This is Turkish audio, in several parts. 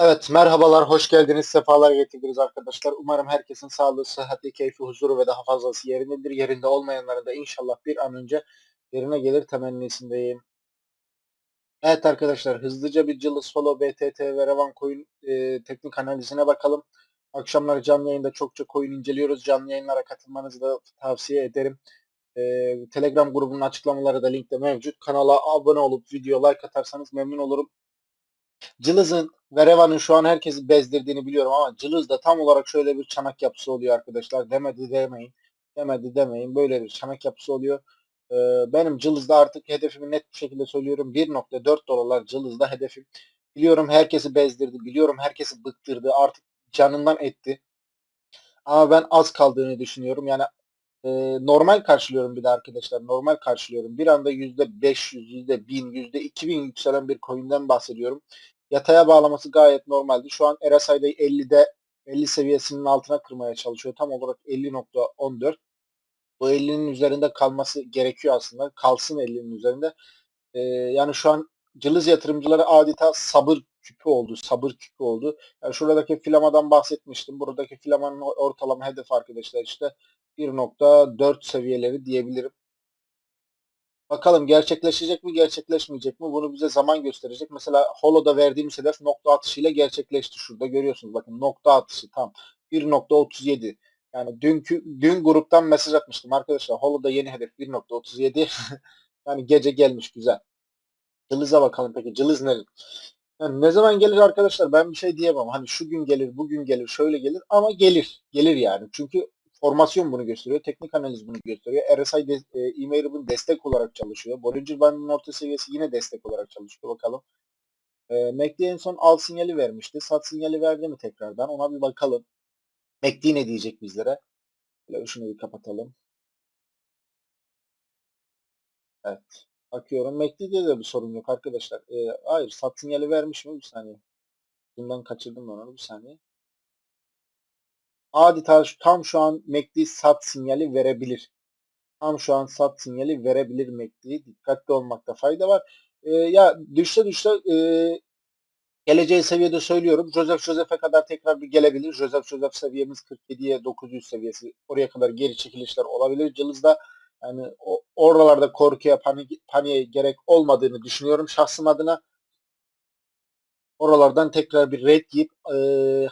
Evet, merhabalar, hoş geldiniz, sefalar getirdiniz arkadaşlar. Umarım herkesin sağlığı, sıhhati, keyfi, huzuru ve daha fazlası yerindedir. Yerinde olmayanların da inşallah bir an önce yerine gelir temennisindeyim. Evet arkadaşlar, hızlıca bir Cılız Solo, BTT ve Revan Coin e, teknik analizine bakalım. Akşamları canlı yayında çokça coin inceliyoruz. Canlı yayınlara katılmanızı da tavsiye ederim. E, Telegram grubunun açıklamaları da linkte mevcut. Kanala abone olup video like atarsanız memnun olurum. Cılız'ın ve Reva'nın şu an herkesi bezdirdiğini biliyorum ama Cılız'da tam olarak şöyle bir çanak yapısı oluyor arkadaşlar. Demedi demeyin. Demedi demeyin. Böyle bir çanak yapısı oluyor. Ee, benim Cılız'da artık hedefimi net bir şekilde söylüyorum. 1.4 dolarlar Cılız'da hedefim. Biliyorum herkesi bezdirdi. Biliyorum herkesi bıktırdı. Artık canından etti. Ama ben az kaldığını düşünüyorum. Yani e, normal karşılıyorum bir de arkadaşlar. Normal karşılıyorum. Bir anda %500, %1000, %2000 yükselen bir coin'den bahsediyorum. Yataya bağlaması gayet normaldi. Şu an RSI'de 50'de 50 seviyesinin altına kırmaya çalışıyor. Tam olarak 50.14. Bu 50'nin üzerinde kalması gerekiyor aslında. Kalsın 50'nin üzerinde. Ee, yani şu an cılız yatırımcıları adeta sabır küpü oldu. Sabır küpü oldu. Yani şuradaki filamadan bahsetmiştim. Buradaki filamanın ortalama hedef arkadaşlar işte 1.4 seviyeleri diyebilirim. Bakalım gerçekleşecek mi gerçekleşmeyecek mi bunu bize zaman gösterecek. Mesela Holo'da verdiğimiz hedef nokta atışıyla gerçekleşti. Şurada görüyorsunuz bakın nokta atışı tam 1.37. Yani dünkü dün gruptan mesaj atmıştım arkadaşlar. Holo'da yeni hedef 1.37. yani gece gelmiş güzel. Cılız'a bakalım peki. Cılız ne? Yani ne zaman gelir arkadaşlar ben bir şey diyemem. Hani şu gün gelir, bugün gelir, şöyle gelir ama gelir. Gelir yani. Çünkü formasyon bunu gösteriyor. Teknik analiz bunu gösteriyor. RSI de, e, e-mail'in destek olarak çalışıyor. Bollinger Band'ın orta seviyesi yine destek olarak çalışıyor. Bakalım. E, MACD en son al sinyali vermişti. Sat sinyali verdi mi tekrardan? Ona bir bakalım. MACD ne diyecek bizlere? Böyle şunu bir kapatalım. Evet. Bakıyorum. MACD'de de bir sorun yok arkadaşlar. E, hayır. Sat sinyali vermiş mi? Bir saniye. Bundan kaçırdım ben onu. Bir saniye adeta tam şu an MACD sat sinyali verebilir. Tam şu an sat sinyali verebilir MACD. Dikkatli olmakta fayda var. E, ya düşse düşse e, geleceği seviyede söylüyorum. Joseph Joseph'e kadar tekrar bir gelebilir. Joseph Joseph seviyemiz 47'ye 900 seviyesi. Oraya kadar geri çekilişler olabilir. Cılız'da yani oralarda korkuya, panik, paniğe gerek olmadığını düşünüyorum şahsım adına oralardan tekrar bir red yiyip e,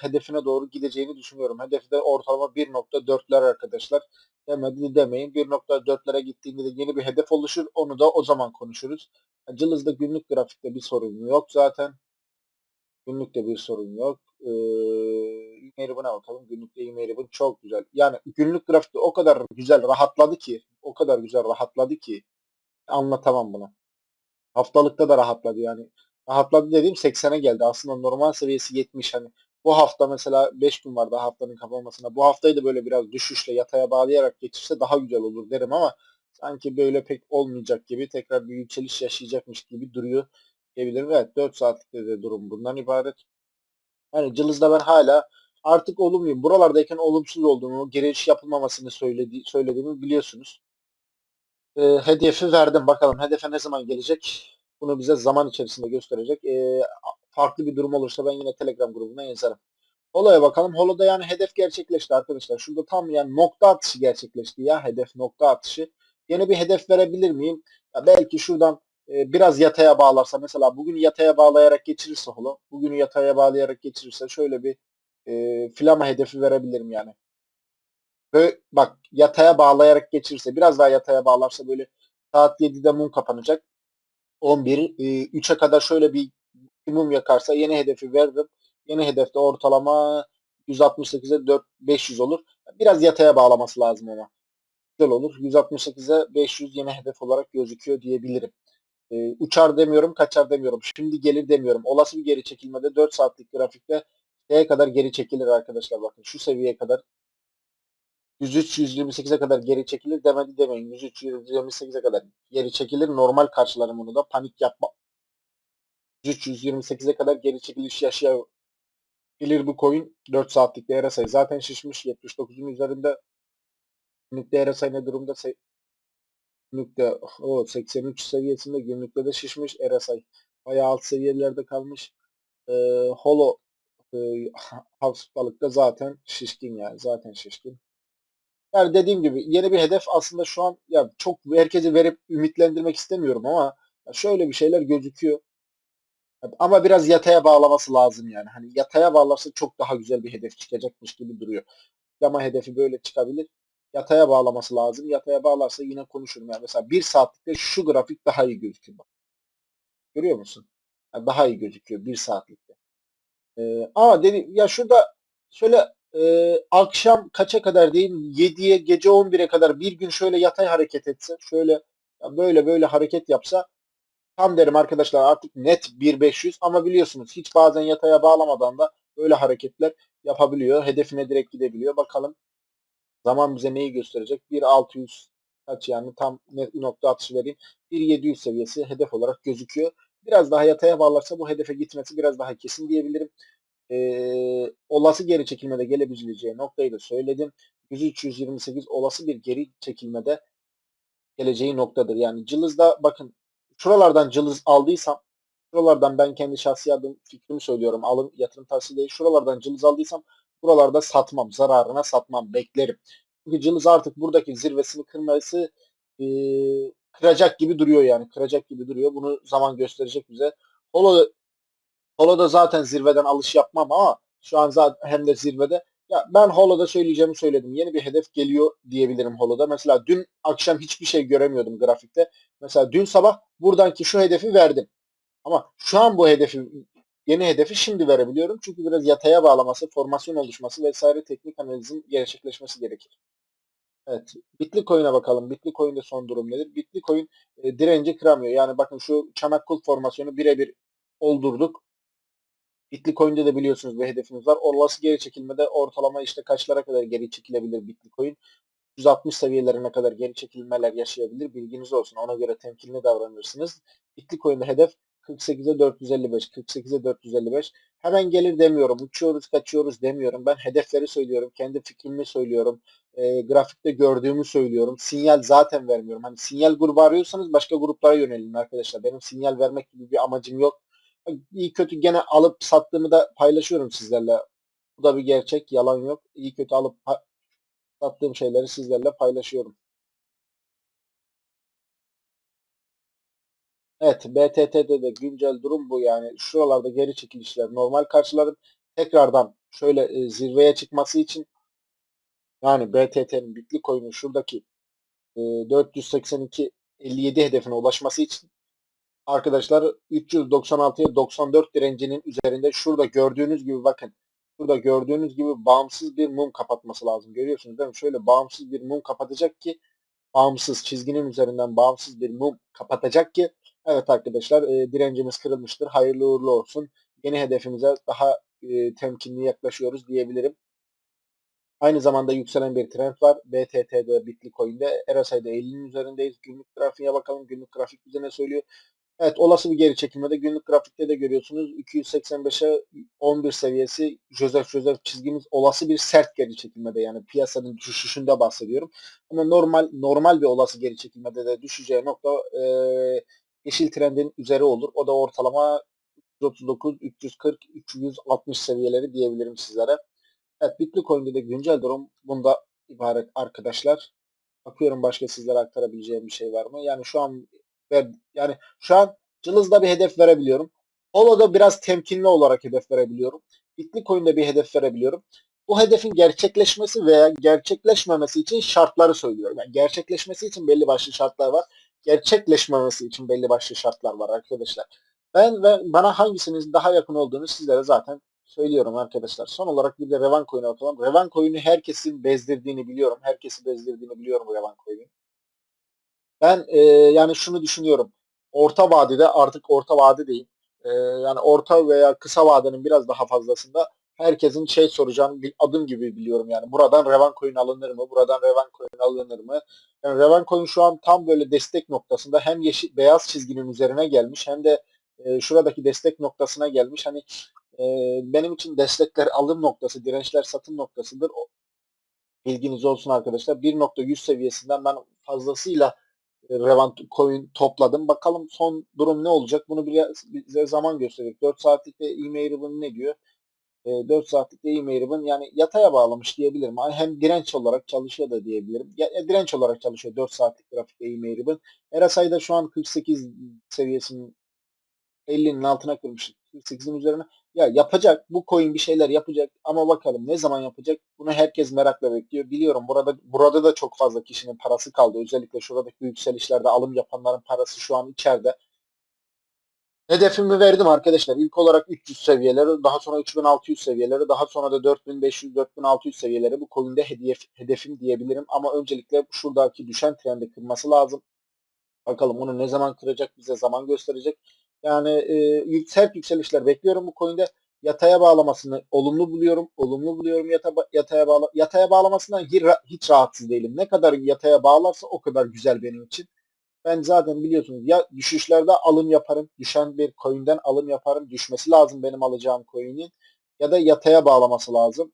hedefine doğru gideceğini düşünüyorum. Hedefi de ortalama 1.4'ler arkadaşlar. Demedi demeyin. 1.4'lere gittiğinde de yeni bir hedef oluşur. Onu da o zaman konuşuruz. Cılız'da günlük grafikte bir sorun yok zaten. Günlükte bir sorun yok. Ee, e-mail'i buna bakalım. Günlükte bu çok güzel. Yani günlük grafikte o kadar güzel rahatladı ki o kadar güzel rahatladı ki anlatamam bunu. Haftalıkta da rahatladı yani rahatladı dediğim 80'e geldi. Aslında normal seviyesi 70 hani bu hafta mesela 5 gün var daha haftanın kapanmasına. Bu haftayı da böyle biraz düşüşle yataya bağlayarak geçirse daha güzel olur derim ama sanki böyle pek olmayacak gibi tekrar bir yükseliş yaşayacakmış gibi duruyor diyebilirim. Evet 4 saatlikte de durum bundan ibaret. Yani Cılız'da ben hala artık olumluyum. Buralardayken olumsuz olduğunu, geri yapılmamasını söyledi, söylediğimi biliyorsunuz. E, hedefi verdim. Bakalım hedefe ne zaman gelecek? Bunu bize zaman içerisinde gösterecek. E, farklı bir durum olursa ben yine Telegram grubuna yazarım. Holo'ya bakalım. Holo'da yani hedef gerçekleşti arkadaşlar. Şurada tam yani nokta atışı gerçekleşti ya. Hedef nokta atışı. Yeni bir hedef verebilir miyim? Ya belki şuradan e, biraz yataya bağlarsa mesela bugün yataya bağlayarak geçirirse Holo. Bugünü yataya bağlayarak geçirirse şöyle bir e, flama hedefi verebilirim yani. Böyle, bak yataya bağlayarak geçirirse biraz daha yataya bağlarsa böyle saat 7'de mum kapanacak. 11 e, 3'e kadar şöyle bir mum yakarsa yeni hedefi verdim. Yeni hedefte ortalama 168'e 4 500 olur. Biraz yataya bağlaması lazım ama. Güzel olur. 168'e 500 yeni hedef olarak gözüküyor diyebilirim. E, uçar demiyorum, kaçar demiyorum. Şimdi gelir demiyorum. Olası bir geri çekilmede 4 saatlik grafikte şeye kadar geri çekilir arkadaşlar. Bakın şu seviyeye kadar 103-128'e kadar geri çekilir demedi demeyin. 103-128'e kadar geri çekilir. Normal karşılarım bunu da. Panik yapma. 103-128'e kadar geri çekiliş yaşayabilir bu coin. 4 saatlik değer sayı zaten şişmiş. 79'un üzerinde günlük değer sayı ne durumda? Günlükte o 83 seviyesinde günlükte de şişmiş RSI. Bayağı alt seviyelerde kalmış. Ee, Holo e, zaten şişkin yani zaten şişkin. Yani dediğim gibi yeni bir hedef aslında şu an ya çok herkesi verip ümitlendirmek istemiyorum ama şöyle bir şeyler gözüküyor. Ama biraz yataya bağlaması lazım yani. Hani yataya bağlarsa çok daha güzel bir hedef çıkacakmış gibi duruyor. Yama hedefi böyle çıkabilir. Yataya bağlaması lazım. Yataya bağlarsa yine konuşurum. Yani mesela bir saatlikte şu grafik daha iyi gözüküyor. Bak. Görüyor musun? Yani daha iyi gözüküyor bir saatlikte. Ee, ama dedi, ya şurada şöyle e, akşam kaça kadar diyeyim 7'ye gece 11'e kadar bir gün şöyle yatay hareket etse şöyle böyle böyle hareket yapsa tam derim arkadaşlar artık net 1500 ama biliyorsunuz hiç bazen yataya bağlamadan da böyle hareketler yapabiliyor. Hedefine direkt gidebiliyor. Bakalım zaman bize neyi gösterecek? 1600 kaç yani tam net nokta atışı vereyim. 1700 seviyesi hedef olarak gözüküyor. Biraz daha yataya bağlarsa bu hedefe gitmesi biraz daha kesin diyebilirim. Ee, olası geri çekilmede gelebileceği noktayı da söyledim. 103-128 olası bir geri çekilmede geleceği noktadır. Yani cılızda bakın şuralardan cılız aldıysam şuralardan ben kendi şahsi adım fikrimi söylüyorum. Alım yatırım tavsiye değil. Şuralardan cılız aldıysam buralarda satmam. Zararına satmam. Beklerim. Çünkü cılız artık buradaki zirvesini kırması e, kıracak gibi duruyor yani. Kıracak gibi duruyor. Bunu zaman gösterecek bize. Holo, Holo'da zaten zirveden alış yapmam ama şu an zaten hem de zirvede. Ya ben Holo'da söyleyeceğimi söyledim. Yeni bir hedef geliyor diyebilirim Holo'da. Mesela dün akşam hiçbir şey göremiyordum grafikte. Mesela dün sabah buradanki şu hedefi verdim. Ama şu an bu hedefi yeni hedefi şimdi verebiliyorum. Çünkü biraz yataya bağlaması, formasyon oluşması vesaire teknik analizin gerçekleşmesi gerekir. Evet. Bitcoin'e bakalım. Bitcoin'de son durum nedir? Bitcoin e, direnci kıramıyor. Yani bakın şu çanak kul formasyonu birebir oldurduk. Bitcoin'de de biliyorsunuz bir hedefimiz var. Olası geri çekilmede ortalama işte kaçlara kadar geri çekilebilir Bitcoin? 160 seviyelerine kadar geri çekilmeler yaşayabilir. Bilginiz olsun. Ona göre temkinli davranırsınız. Bitcoin'de hedef 48'e 455, 48'e 455. Hemen gelir demiyorum. Uçuyoruz, kaçıyoruz demiyorum. Ben hedefleri söylüyorum. Kendi fikrimi söylüyorum. E, grafikte gördüğümü söylüyorum. Sinyal zaten vermiyorum. Hani sinyal grubu arıyorsanız başka gruplara yönelin arkadaşlar. Benim sinyal vermek gibi bir amacım yok. İyi kötü gene alıp sattığımı da paylaşıyorum sizlerle. Bu da bir gerçek. Yalan yok. İyi kötü alıp sattığım şeyleri sizlerle paylaşıyorum. Evet, BTT'de de güncel durum bu yani. Şuralarda geri çekilişler normal karşılarım. Tekrardan şöyle e, zirveye çıkması için yani BTT'nin Bitcoin'in şuradaki e, 482 57 hedefine ulaşması için arkadaşlar 396'ya 94 direncinin üzerinde şurada gördüğünüz gibi bakın Burada gördüğünüz gibi bağımsız bir mum kapatması lazım. Görüyorsunuz değil mi? Şöyle bağımsız bir mum kapatacak ki bağımsız çizginin üzerinden bağımsız bir mum kapatacak ki evet arkadaşlar e, direncimiz kırılmıştır. Hayırlı uğurlu olsun. Yeni hedefimize daha e, temkinli yaklaşıyoruz diyebilirim. Aynı zamanda yükselen bir trend var. BTT'de, Bitcoin'de, RSI'de 50'nin üzerindeyiz. Günlük grafiğe bakalım. Günlük grafik bize ne söylüyor? Evet olası bir geri çekilmede günlük grafikte de görüyorsunuz 285'e 11 seviyesi Joseph Joseph çizgimiz olası bir sert geri çekilmede yani piyasanın düşüşünde bahsediyorum. Ama normal normal bir olası geri çekilmede de düşeceği nokta e, yeşil trendin üzeri olur. O da ortalama 339, 340, 360 seviyeleri diyebilirim sizlere. Evet Bitcoin'de de güncel durum bunda ibaret arkadaşlar. Bakıyorum başka sizlere aktarabileceğim bir şey var mı? Yani şu an ve yani şu an Cılız'da bir hedef verebiliyorum. Holo'da biraz temkinli olarak hedef verebiliyorum. Bitcoin'de bir hedef verebiliyorum. Bu hedefin gerçekleşmesi veya gerçekleşmemesi için şartları söylüyorum. Yani gerçekleşmesi için belli başlı şartlar var. Gerçekleşmemesi için belli başlı şartlar var arkadaşlar. Ben ve bana hangisinin daha yakın olduğunu sizlere zaten söylüyorum arkadaşlar. Son olarak bir de Revan Coin'e bakalım. Revan Coin'i herkesin bezdirdiğini biliyorum. Herkesi bezdirdiğini biliyorum Revan Coin'in. Ben e, yani şunu düşünüyorum. Orta vadede artık orta vade değil. E, yani orta veya kısa vadenin biraz daha fazlasında herkesin şey soracağını bir adım gibi biliyorum yani. Buradan Revan Coin alınır mı? Buradan Revan Coin alınır mı? Yani Revan Coin şu an tam böyle destek noktasında hem yeşil beyaz çizginin üzerine gelmiş hem de e, şuradaki destek noktasına gelmiş. Hani e, benim için destekler alım noktası, dirençler satım noktasıdır. Bilginiz olsun arkadaşlar. 1.100 seviyesinden ben fazlasıyla Revant coin topladım. Bakalım son durum ne olacak? Bunu biraz bize zaman gösterecek. 4 saatlikte e-mail ne diyor? E, 4 saatlik de e-mail'in yani yataya bağlamış diyebilirim. Hem direnç olarak çalışıyor da diyebilirim. Ya, direnç olarak çalışıyor 4 saatlik grafik e-mail'in. RSI'da şu an 48 seviyesinin 50'nin altına kırmış. 48'in üzerine. Ya yapacak. Bu coin bir şeyler yapacak ama bakalım ne zaman yapacak? Bunu herkes merakla bekliyor. Biliyorum burada burada da çok fazla kişinin parası kaldı. Özellikle şuradaki yükselişlerde alım yapanların parası şu an içeride. Hedefimi verdim arkadaşlar. İlk olarak 300 seviyeleri, daha sonra 3600 seviyeleri, daha sonra da 4500-4600 seviyeleri bu coin'de hedef, hedefim diyebilirim. Ama öncelikle şuradaki düşen trendi kırması lazım. Bakalım onu ne zaman kıracak bize zaman gösterecek. Yani e, sert yükselişler bekliyorum bu coin'de. Yataya bağlamasını olumlu buluyorum. Olumlu buluyorum yata, yataya bağla yataya bağlamasından hiç, rahatsız değilim. Ne kadar yataya bağlarsa o kadar güzel benim için. Ben zaten biliyorsunuz ya düşüşlerde alım yaparım. Düşen bir coin'den alım yaparım. Düşmesi lazım benim alacağım coin'in. Ya da yataya bağlaması lazım.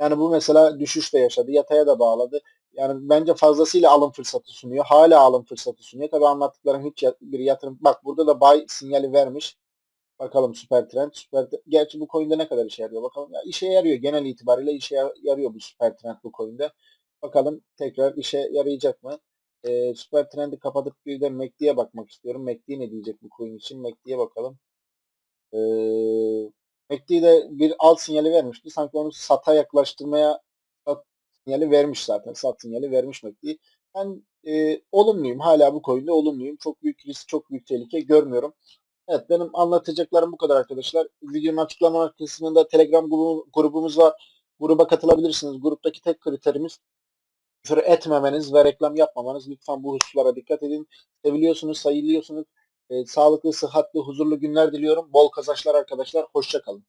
Yani bu mesela düşüş de yaşadı. Yataya da bağladı. Yani bence fazlasıyla alım fırsatı sunuyor. Hala alım fırsatı sunuyor. Tabi anlattıklarım hiç bir yatırım. Bak burada da buy sinyali vermiş. Bakalım süper trend. Süper Gerçi bu coin'de ne kadar işe yarıyor bakalım. Ya işe yarıyor. Genel itibariyle işe yarıyor bu süper trend bu coin'de. Bakalım tekrar işe yarayacak mı? Ee, süper trendi kapatıp bir de MACD'ye bakmak istiyorum. MACD ne diyecek bu coin için? MACD'ye bakalım. Ee, MACD'de bir alt sinyali vermişti. Sanki onu sata yaklaştırmaya sinyali vermiş zaten. Sat sinyali vermiş MACD. Ben e, olumluyum. Hala bu coin'de olumluyum. Çok büyük risk, çok büyük tehlike görmüyorum. Evet benim anlatacaklarım bu kadar arkadaşlar. Videonun açıklama kısmında Telegram grubu, grubumuz var. Gruba katılabilirsiniz. Gruptaki tek kriterimiz küfür etmemeniz ve reklam yapmamanız. Lütfen bu hususlara dikkat edin. Seviliyorsunuz, sayılıyorsunuz. E, sağlıklı, sıhhatli, huzurlu günler diliyorum. Bol kazançlar arkadaşlar. Hoşçakalın.